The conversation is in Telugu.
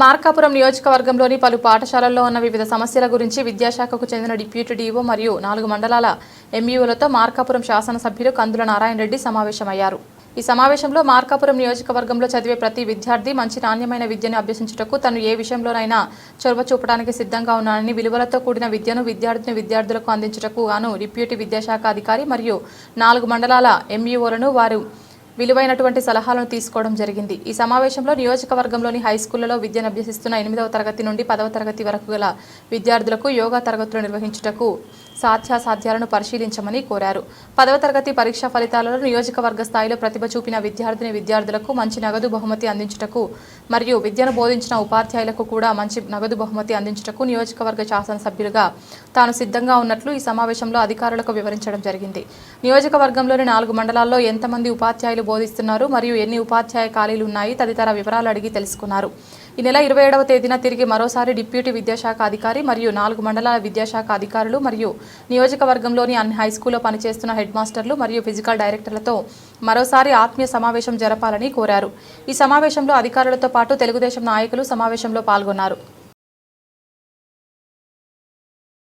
మార్కాపురం నియోజకవర్గంలోని పలు పాఠశాలల్లో ఉన్న వివిధ సమస్యల గురించి విద్యాశాఖకు చెందిన డిప్యూటీ డీఓ మరియు నాలుగు మండలాల ఎంఈఓలతో మార్కాపురం శాసనసభ్యులు కందుల నారాయణ రెడ్డి సమావేశమయ్యారు. ఈ సమావేశంలో మార్కాపురం నియోజకవర్గంలో చదివే ప్రతి విద్యార్థి మంచి నాణ్యమైన విద్యను అభ్యసించుటకు తను ఏ విషయంలోనైనా చొరవ చూపడానికి సిద్ధంగా ఉన్నానని విలువలతో కూడిన విద్యను విద్యార్థిని విద్యార్థులకు అందించుటకు గాను డిప్యూటీ విద్యాశాఖ అధికారి మరియు నాలుగు మండలాల ఎంఈఓలను వారు విలువైనటువంటి సలహాలను తీసుకోవడం జరిగింది. ఈ సమావేశంలో నియోజకవర్గంలోని హై స్కూళ్ళలో విద్యను అభ్యసిస్తున్న ఎనిమిదవ తరగతి నుండి పదవ తరగతి వరకు గల విద్యార్థులకు యోగా తరగతులు నిర్వహించుటకు సాధ్యాసాధ్యాలను పరిశీలించమని కోరారు. పదవ తరగతి పరీక్షా ఫలితాలలో నియోజకవర్గ స్థాయిలో ప్రతిభ చూపిన విద్యార్థిని విద్యార్థులకు మంచి నగదు బహుమతి అందించుటకు మరియు విద్యను బోధించిన ఉపాధ్యాయులకు కూడా మంచి నగదు బహుమతి అందించుటకు నియోజకవర్గ శాసనసభ్యులుగా తాను సిద్ధంగా ఉన్నట్లు ఈ సమావేశంలో అధికారులకు వివరించడం జరిగింది. నియోజకవర్గంలోని నాలుగు మండలాల్లో ఎంతమంది ఉపాధ్యాయులు బోధిస్తున్నారు మరియు ఎన్ని ఉపాధ్యాయ ఖాళీలు ఉన్నాయి తదితర వివరాలు అడిగి తెలుసుకున్నారు. ఈ నెల ఇరవై ఏడవ తేదీన తిరిగి మరోసారి డిప్యూటీ విద్యాశాఖ అధికారి మరియు నాలుగు మండలాల విద్యాశాఖ అధికారులు మరియు నియోజకవర్గంలోని అన్ని హై స్కూల్లో పనిచేస్తున్న హెడ్ మాస్టర్లు మరియు ఫిజికల్ డైరెక్టర్లతో మరోసారి ఆత్మీయ సమావేశం జరపాలని కోరారు. ఈ సమావేశంలో అధికారులతో పాటు తెలుగుదేశం నాయకులు సమావేశంలో పాల్గొన్నారు.